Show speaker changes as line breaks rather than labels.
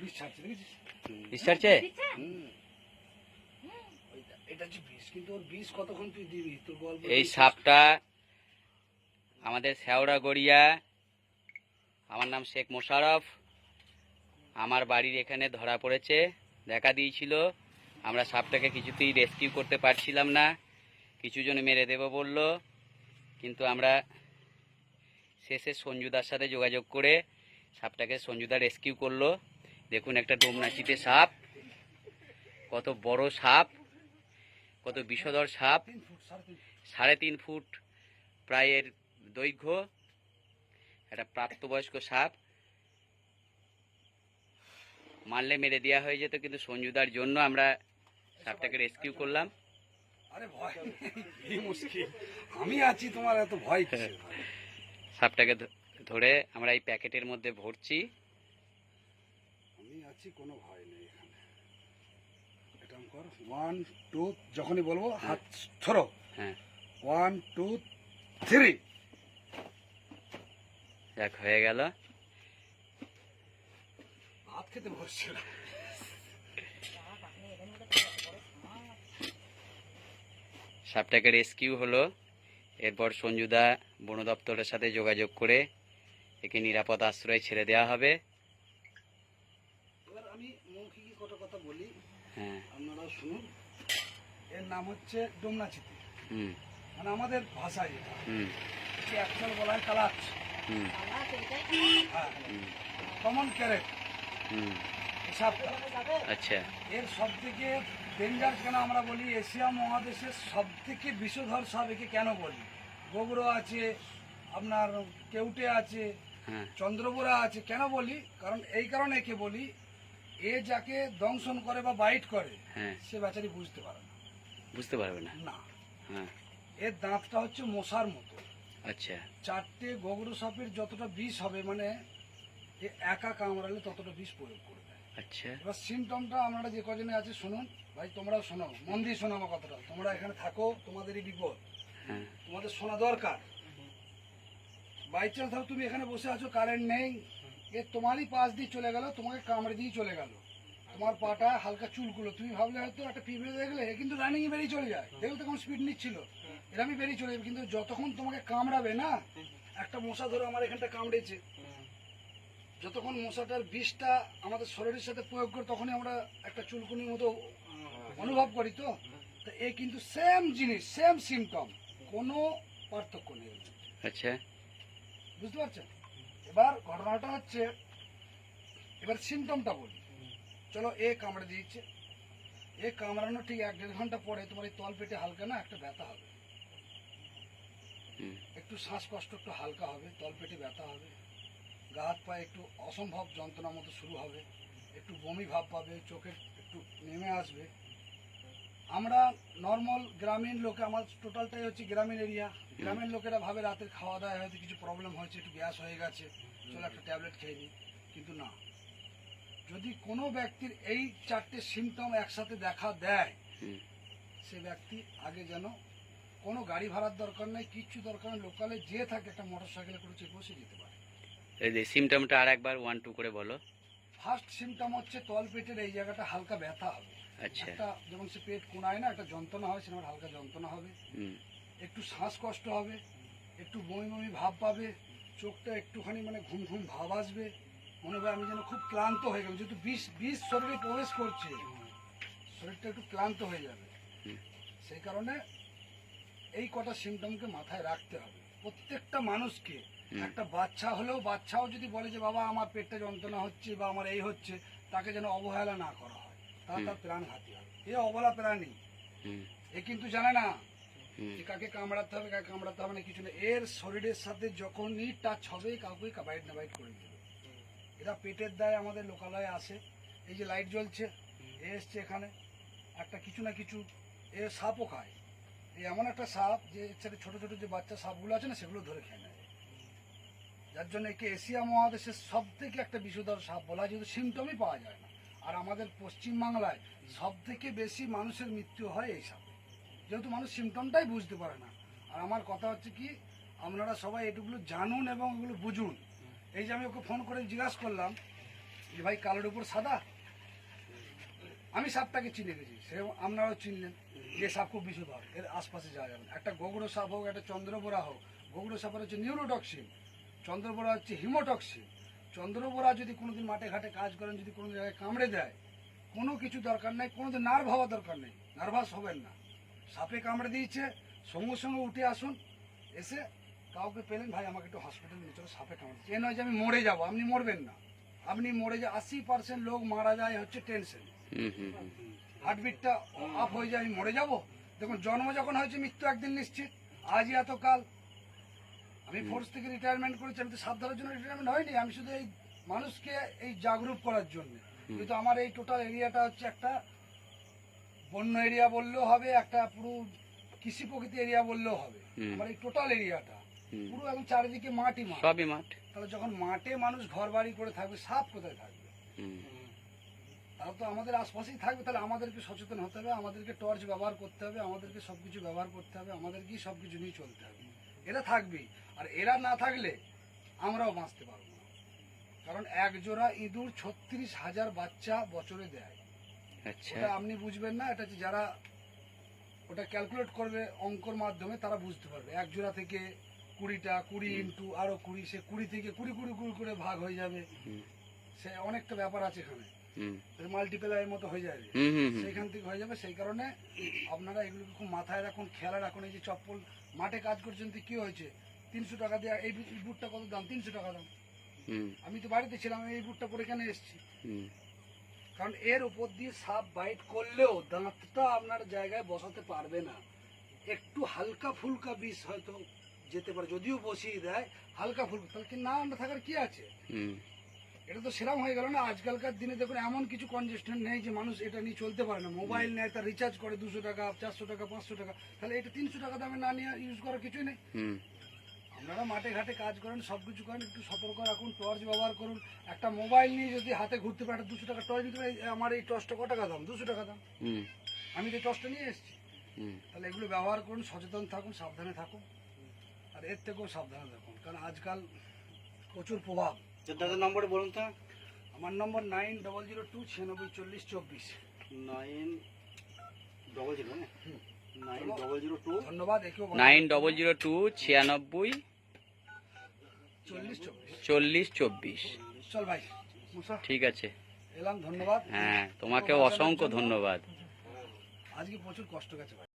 বিষ ছাড়ছে?
এই সাপটা আমাদের শেওড়া গড়িয়া, আমার নাম শেখ মোশারফ, আমার বাড়ির এখানে ধরা পড়েছে, দেখা দিয়েছিল। আমরা সাপটাকে কিছুতেই রেস্কিউ করতে পারছিলাম না কিছু জন মেরে দেবো বলল। কিন্তু আমরা শেষে সঞ্জুদার সাথে যোগাযোগ করে সাপটাকে সঞ্জুদা রেস্কিউ করল। দেখুন একটা ডোমনাচিতে সাপ। কত বড় সাপ কত বিষধর সাপ।
সাড়ে তিন ফুট।
প্রায় এর দৈর্ঘ্য একটা প্রাপ্তবয়স্ক সাপ। মারলে মেরে দেওয়া হয়ে যেত কিন্তু সঞ্জুদার জন্য আমরা সাপটাকে রেস্কিউ করলাম।
আরে ভয় মুশকিল। আমি আছি তোমার এত ভয়
সাপটাকে ধরে আমরা এই প্যাকেটের মধ্যে ভরছি।
আমি আছি কোনো ভয় নেই এখানে। এটা কর ওয়ান টু যখনই বলব হাত ধরো।
হ্যাঁ।
ওয়ান টু থ্রি
যাক হয়ে গেল।
ভাত খেতে বসছিল
সাপটাকে রেস্কিউ হলো। এরপর সঞ্জুদা বন দপ্তরের সাথে যোগাযোগ করে একে নিরাপদ আশ্রয় ছেড়ে দেওয়া হবে
এবার আমি মৌখিক কত কথা বলি।
হ্যাঁ।
আপনারা শুনুন। এর নাম হচ্ছে ডোমনাচিতি
হুম।
মানে আমাদের ভাষায় এটা। অ্যাকচুয়াল বলা হয় কালাচ।
হুম।
হ্যাঁ।
হুম।
Common krait.
আচ্ছা।
এর সব থেকে ডেঞ্জার কেন আমরা বলি? এশিয়া মহাদেশের সব থেকে বিষধর সাপ একে কেন বলি? গোবরো আছে আপনার কেউটে আছে
হ্যাঁ।
চন্দ্রপুরা আছে কেন বলি? কারণ এই কারণে একে বলি এ যাকে দংশন করে বা বাইট করে
হ্যাঁ।
সে বেচারি বুঝতে পারে না।
বুঝতে পারবে না।
না।
হ্যাঁ।
এর দাঁতটা হচ্ছে মশার মতো।
আচ্ছা।
চারটে গোবরো সাপের যতটা বিষ হবে মানে একা কামড়ালে ততটা বিষ প্রয়োগ করে দেয়।
আচ্ছা।
এবার সিমটমটা আপনারা যে কজনে আছে শুনুন। ভাই তোমরাও শোনো। মন দিয়ে শোনো আমার কথাটা। তোমরা এখানে থাকো তোমাদেরই বিপদ।
হ্যাঁ।
তোমাদের শোনা দরকার। বাই চান্স ধরো তুমি এখানে বসে আছো কারেন্ট নেই। এ তোমারই পাশ দিয়ে চলে গেল তোমাকে কামড়ে দিয়ে চলে গেল। তোমার পাটা হালকা চুলগুলো। তুমি ভাবলে হয়তো একটা পিঁপড়ে দেখলে কিন্তু রানিং বেরিয়ে চলে যায়। দেখলে তখন স্পিড নিচ্ছিল। এরমই বেরিয়ে চলে যাবে কিন্তু যতক্ষণ তোমাকে কামড়াবে না একটা মশা ধরো আমার এখানটা কামড়েছে। যতক্ষণ মশাটার বিষটা আমাদের শরীরের সাথে প্রয়োগ করে তখনই আমরা একটা চুলকুনির মতো অনুভব করি তো? তা এ কিন্তু সেম জিনিস সেম সিমটম কোনো পার্থক্য নেই।
আচ্ছা।
বুঝতে পারছেন? এবার ঘটনাটা হচ্ছে এবার সিমটমটা বলি। চলো এ কামড়ে দিয়েছে। এ কামড়ানো ঠিক এক দেড় ঘণ্টা পরে তোমার এই তল পেটে হালকা না একটা ব্যথা হবে। একটু শ্বাসকষ্ট একটু হালকা হবে তল পেটে ব্যথা হবে। গা হাত পায়ে একটু অসম্ভব যন্ত্রণা মতো শুরু হবে। একটু বমি ভাব পাবে চোখে একটু নেমে আসবে। আমরা নর্মাল গ্রামীণ লোকে আমার টোটালটাই হচ্ছে গ্রামীণ এরিয়া গ্রামীণ লোকেরা ভাবে রাতের খাওয়া দাওয়া হয়তো কিছু প্রবলেম হয়েছে একটু গ্যাস হয়ে গেছে চলো একটা ট্যাবলেট খেয়ে নিই কিন্তু না। যদি কোনো ব্যক্তির এই চারটে সিমটম একসাথে দেখা দেয় সে ব্যক্তি আগে যেন কোনো গাড়ি ভাড়ার দরকার নেই কিচ্ছু দরকার নেই লোকালে যে থাকে একটা মোটর সাইকেলে করে চেপে বসে যেতে পারে।
এই যে সিমটমটা আর একবার ওয়ান টু করে বলো।
ফার্স্ট সিমটম হচ্ছে তল পেটের এই জায়গাটা হালকা ব্যথা হবে।
আচ্ছা।
একটা যেমন সে পেট কোনায় না একটা যন্ত্রণা হয় সেরকম হালকা যন্ত্রণা হবে। একটু শ্বাসকষ্ট হবে একটু বমি বমি ভাব পাবে চোখটা একটুখানি মানে ঘুম ঘুম ভাব আসবে। মনে হবে আমি যেন খুব ক্লান্ত হয়ে গেলাম যেহেতু বিষ বিষ শরীরে প্রবেশ করছে শরীরটা একটু ক্লান্ত হয়ে যাবে। সেই কারণে এই কটা সিমটমকে মাথায় রাখতে হবে। প্রত্যেকটা মানুষকে একটা বাচ্চা হলেও বাচ্চাও যদি বলে যে বাবা আমার পেটটা যন্ত্রণা হচ্ছে বা আমার এই হচ্ছে তাকে যেন অবহেলা না করা হয়। তার হবে এ অবলা প্রাণী। এ কিন্তু জানে না যে কাকে কামড়াতে হবে কাকে কামড়াতে হবে না কিছু না। এর শরীরের সাথে যখনই টাচ হবে কাউকে বাইট না বাইট করে দেবে। এরা পেটের দায় আমাদের লোকালয়ে আসে। এই যে লাইট জ্বলছে এ এসছে এখানে। একটা কিছু না কিছু এ সাপও খায়। এই এমন একটা সাপ যে সাথে ছোট ছোট যে বাচ্চা সাপগুলো আছে না সেগুলো ধরে খেয়ে নেয়। যার জন্য একে এশিয়া মহাদেশের সব থেকে একটা বিষধর সাপ বলা হয় যেহেতু সিমটমই পাওয়া যায় না। আর আমাদের পশ্চিমবাংলায় সব থেকে বেশি মানুষের মৃত্যু হয় এই সাপে। যেহেতু মানুষ সিমটমটাই বুঝতে পারে না। আর আমার কথা হচ্ছে কি, আপনারা সবাই এটুকুলো জানুন এবং এগুলো বুঝুন। এই যে আমি ওকে ফোন করে জিজ্ঞাসা করলাম, যে ভাই কালোর উপর সাদা? আমি সাপটাকে চিনে গেছি। সে আপনারাও চিনলেন যে সাপ খুব বিষধর এর আশপাশে যাওয়া যাবে একটা গোগড়ো সাপ হোক, একটা চন্দ্রবোরা হোক। গোগড়ো সাপের হচ্ছে নিউরোটক্সিন চন্দ্রবোরা হচ্ছে হিমোটক্সিন চন্দ্রবোরা যদি কোনোদিন মাঠে ঘাটে কাজ করেন যদি কোনো জায়গায় কামড়ে দেয় কোনো কিছু দরকার নেই কোনোদিন নার্ভ হওয়া দরকার নেই নার্ভাস হবেন না। সাপে কামড়ে দিয়েছে সঙ্গে সঙ্গে উঠে আসুন এসে কাউকে পেলেন ভাই আমাকে একটু হসপিটালে নিয়ে চলো সাপে কামড়ে। এ নয় যে আমি মরে যাব আপনি মরবেন না। আপনি মরে যা আশি পার্সেন্ট লোক মারা যায় হচ্ছে টেনশন। হার্টবিটটা আপ হয়ে যায় আমি মরে যাব? দেখুন জন্ম যখন হয়েছে মৃত্যু একদিন নিশ্চিত। আজই এত কাল আমি ফোর্স থেকে রিটায়ারমেন্ট করেছি আমি তো ধরার জন্য রিটায়ারমেন্ট হয়নি আমি শুধু এই মানুষকে এই জাগরুক করার জন্য। কিন্তু আমার এই টোটাল এরিয়াটা হচ্ছে একটা বন্য এরিয়া বললেও হবে একটা পুরো কৃষি প্রকৃতি এরিয়া বললেও হবে। আমার এই টোটাল এরিয়াটা পুরো এবং চারিদিকে মাটি মাঠ
সবই মাঠ
তাহলে যখন মাঠে মানুষ ঘর বাড়ি করে থাকবে সাপ কোথায় থাকবে? তারা তো আমাদের আশপাশেই থাকবে তাহলে আমাদেরকে সচেতন হতে হবে আমাদেরকে টর্চ ব্যবহার করতে হবে আমাদেরকে সবকিছু ব্যবহার করতে হবে আমাদেরকেই সবকিছু নিয়ে চলতে হবে। এরা থাকবেই। আর এরা না থাকলে আমরাও বাঁচতে পারব না। কারণ এক জোড়া ইঁদুর ছত্রিশ হাজার বাচ্চা বছরে দেয়।
আচ্ছা।
আপনি বুঝবেন না এটা যারা ওটা ক্যালকুলেট করবে অঙ্কর মাধ্যমে তারা বুঝতে পারবে। এক জোড়া থেকে কুড়িটা কুড়ি ইন্টু আরও কুড়ি সে কুড়ি থেকে কুড়ি কুড়ি কুড়ি করে ভাগ হয়ে যাবে। সে অনেকটা ব্যাপার আছে এখানে। মাল্টিপ্লাইয়ের মতো হয়ে যাবে। সেইখান থেকে হয়ে যাবে সেই কারণে আপনারা এগুলোকে খুব মাথায় রাখুন খেয়াল রাখুন এই যে চপ্পল মাঠে কাজ করছেন তো কি হয়েছে? তিনশো টাকা দিয়ে এই বুটটা কত দাম? তিনশো টাকা দাম। আমি তো বাড়িতে ছিলাম এই বুটটা পরে কেন এসেছি? কারণ এর উপর দিয়ে সাপ বাইট করলেও দাঁতটা আপনার জায়গায় বসাতে পারবে না। একটু হালকা ফুলকা বিষ হয়তো যেতে পারে যদিও বসিয়ে দেয় হালকা ফুলকা। তাহলে কি না থাকার কি আছে? এটা তো সেরাম হয়ে গেল না? আজকালকার দিনে দেখুন এমন কিছু কনজেস্টন নেই যে মানুষ এটা নিয়ে চলতে পারে না। মোবাইল নেয় তার রিচার্জ করে দুশো টাকা চারশো টাকা পাঁচশো টাকা। তাহলে এটা তিনশো টাকা দামে না নিয়ে ইউজ করার কিছুই নেই। আপনারা মাঠে ঘাটে কাজ করেন সব কিছু করেন একটু সতর্ক রাখুন টর্চ ব্যবহার করুন। একটা মোবাইল নিয়ে যদি হাতে ঘুরতে পারে দুশো টাকা টর্চ নিতে পারে আমার এই টর্চটা ক টাকা দাম? দুশো টাকা দাম। আমি তো এই টর্চটা নিয়ে এসেছি।
হুম।
তাহলে এগুলো ব্যবহার করুন সচেতন থাকুন সাবধানে থাকুন। আর এর থেকেও সাবধানে থাকুন। কারণ আজকাল প্রচুর প্রভাব।
দাদার নম্বরে বলুন তো।
আমার number nine double zero two ছিয়ানব্বই চল্লিশ চব্বিশ।
Nine double zero nine double zero two?
ধন্যবাদ
নাইন ডবল জিরো টু ছিয়ানব্বই
চল্লিশ চব্বিশ।
চল্লিশ চব্বিশ।
চল ভাই
ঠিক আছে।
এলাম ধন্যবাদ।
হ্যাঁ তোমাকেও অসংখ্য ধন্যবাদ।
আজকে প্রচুর কষ্ট গেছে ভাই।